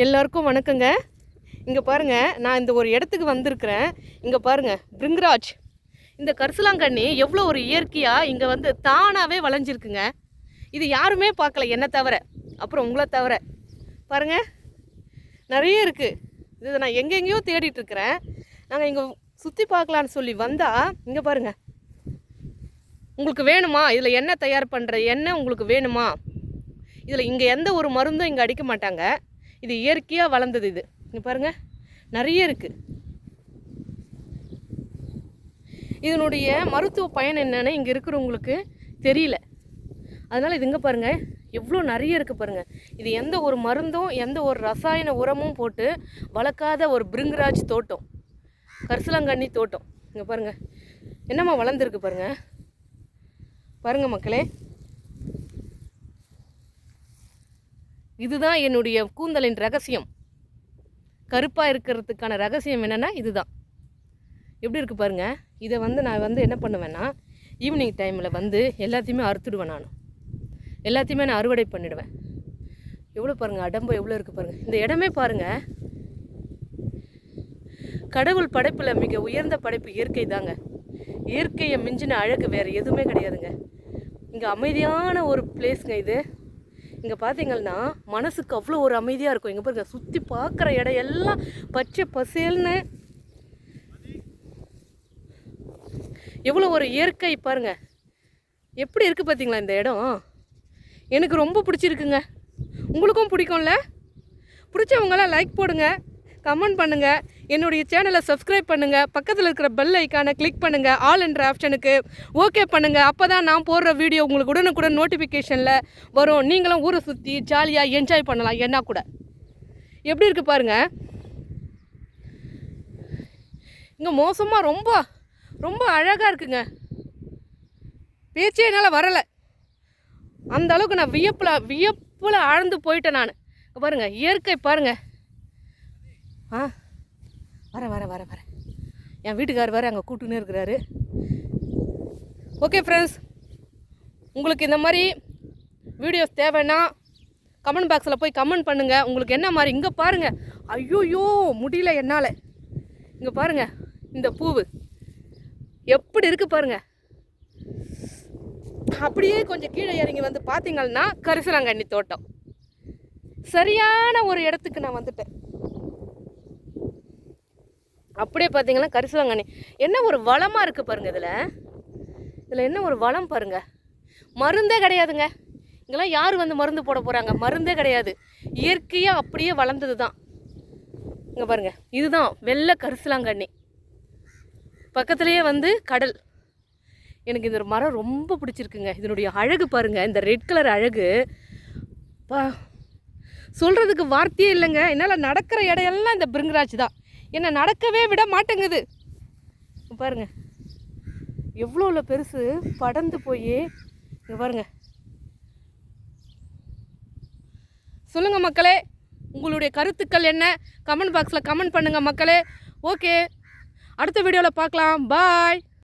எல்லாருக்கும் வணக்கங்க. இங்கே பாருங்கள் நான் இந்த ஒரு இடத்துக்கு வந்திருக்கிறேன். இங்கே பாருங்கள் பிருங்கராஜ். இந்த கரிசலாங்கண்ணி எவ்வளோ ஒரு இயற்கையாக இங்கே வந்து தானாகவே வளைஞ்சிருக்குங்க. இது யாருமே பார்க்கல என்னை தவிர. அப்புறம் உங்களை தவிர. பாருங்க நிறைய இருக்குது இது நான் எங்கெங்கேயோ தேடிட்டுருக்கிறேன் நாங்கள் இங்கே சுற்றி பார்க்கலான்னு சொல்லி வந்தால் இங்கே பாருங்கள் உங்களுக்கு வேணுமா? இதில் என்ன தயார் பண்ணுற எண்ணெய் உங்களுக்கு வேணுமா? இதில் இங்கே எந்த ஒரு மருந்தும் இங்கே அடிக்க மாட்டாங்க. இது இயற்கையாக வளர்ந்தது இது. இங்கே பாருங்கள் நிறைய இருக்குது இதனுடைய மருத்துவ பயன் என்னன்னு இங்கே இருக்கிறவங்களுக்கு தெரியல. அதனால் இது இங்கே பாருங்கள் எவ்வளோ நிறைய இருக்குது பாருங்கள் இது எந்த ஒரு மருந்தும் எந்த ஒரு ரசாயன உரமும் போட்டு வளர்க்காத ஒரு பிருங்கராஜ் தோட்டம். கரிசலாங்கண்ணி தோட்டம். இங்கே பாருங்கள் என்னம்மா வளர்ந்துருக்கு பாருங்கள் பாருங்கள் மக்களே. இதுதான் என்னுடைய கூந்தலின் ரகசியம். கருப்பாக இருக்கிறதுக்கான ரகசியம் என்னென்னா இதுதான். எப்படி இருக்குது பாருங்கள் இதை வந்து நான் வந்து என்ன பண்ணுவேன்னா ஈவினிங் டைமில் வந்து எல்லாத்தையுமே அறுத்துடுவேன் நான். எல்லாத்தையுமே நான் அறுவடை பண்ணிடுவேன். எவ்வளோ பாருங்கள் அடம்பு எவ்வளோ இருக்குது பாருங்கள் இந்த இடமே பாருங்கள் கடவுள் படைப்பில் மிக உயர்ந்த படைப்பு இயற்கை தாங்க. இயற்கையை மிஞ்சின அழகு வேறு எதுவுமே கிடையாதுங்க. இங்கே அமைதியான ஒரு பிளேஸுங்க இது. இங்கே பார்த்தீங்கன்னா மனசுக்கு அவ்வளோ ஒரு அமைதியாக இருக்கும். இங்கே பாருங்கள் சுற்றி பார்க்குற இடம் எல்லாம் பச்சை பசேல்னு. எவ்வளோ ஒரு இயற்கை பாருங்கள் எப்படி இருக்குது பார்த்தீங்களா இந்த இடம்? எனக்கு ரொம்ப பிடிச்சிருக்குங்க. உங்களுக்கும் பிடிக்கும்ல? பிடிச்சவங்களாம் லைக் போடுங்க. கமெண்ட் பண்ணுங்கள் என்னுடைய சேனலை சப்ஸ்கிரைப் பண்ணுங்கள் பக்கத்தில் இருக்கிற பெல் ஐக்கானை கிளிக் பண்ணுங்கள் ஆல் என்ற ஆப்ஷனுக்கு ஓகே பண்ணுங்கள் அப்போ தான் நான் போடுற வீடியோ உங்களுக்கு உடனுக்குடன் நோட்டிஃபிகேஷனில் வரும். நீங்களும் ஊரை சுற்றி ஜாலியாக என்ஜாய் பண்ணலாம். என்ன கூட. எப்படி இருக்குது பாருங்கள் இங்கே மோசமாக ரொம்ப ரொம்ப அழகாக இருக்குங்க. பேச்சே என்னால் வரலை. அந்த அளவுக்கு நான் வியப்பில் வியப்பில் ஆழ்ந்து போயிட்டேன் நான். பாருங்கள் இயற்கை பாருங்கள் ஆ? வர வர வர வர. என் வீட்டுக்கார் வேறு அங்கே கூட்டுன்னு இருக்கிறாரு. ஓகே ஃப்ரெண்ட்ஸ் உங்களுக்கு இந்த மாதிரி வீடியோஸ் தேவைன்னா கமெண்ட் பாக்ஸில் போய் கமெண்ட் பண்ணுங்கள் உங்களுக்கு என்ன மாதிரி? இங்கே பாருங்கள் ஐயோயோ முடியல என்னால். இங்கே பாருங்கள் இந்த பூவு. எப்படி இருக்குது பாருங்கள் அப்படியே கொஞ்சம் கீழே இறங்கி வந்து பார்த்தீங்கன்னா கரிசலாங்கண்ணி தோட்டம். சரியான ஒரு இடத்துக்கு நான் வந்துட்டேன். அப்படியே பார்த்தீங்கன்னா கரிசலாங்கண்ணி. என்ன ஒரு வளமாக இருக்குது பாருங்கள் இதில். இதில் என்ன ஒரு வளம் பாருங்கள் மருந்தே கிடையாதுங்க. இங்கெல்லாம் யார் வந்து மருந்து போட போகிறாங்க மருந்தே கிடையாது. இயற்கையாக அப்படியே வளர்ந்தது தான் இங்கே பாருங்கள் இதுதான் வெள்ளை கரிசலாங்கண்ணி. பக்கத்துலேயே வந்து கடல். எனக்கு இந்த மரம் ரொம்ப பிடிச்சிருக்குங்க. இதனுடைய அழகு பாருங்கள் இந்த ரெட் கலர் அழகு. பா சொல்கிறதுக்கு வார்த்தையே இல்லைங்க. என்னால் நடக்கிற இடையெல்லாம் இந்த பிருங்கராஜ் தான். என்னை நடக்கவே விட மாட்டேங்குது. பாருங்க. எவ்வளோ உள்ள பெருசு படந்து போய். இங்கே பாருங்க. சொல்லுங்கள் மக்களே உங்களுடைய கருத்துக்கள் என்ன? கமெண்ட் பாக்ஸில் கமெண்ட் பண்ணுங்கள் மக்களே. ஓகே. அடுத்த வீடியோவில் பார்க்கலாம் பாய்.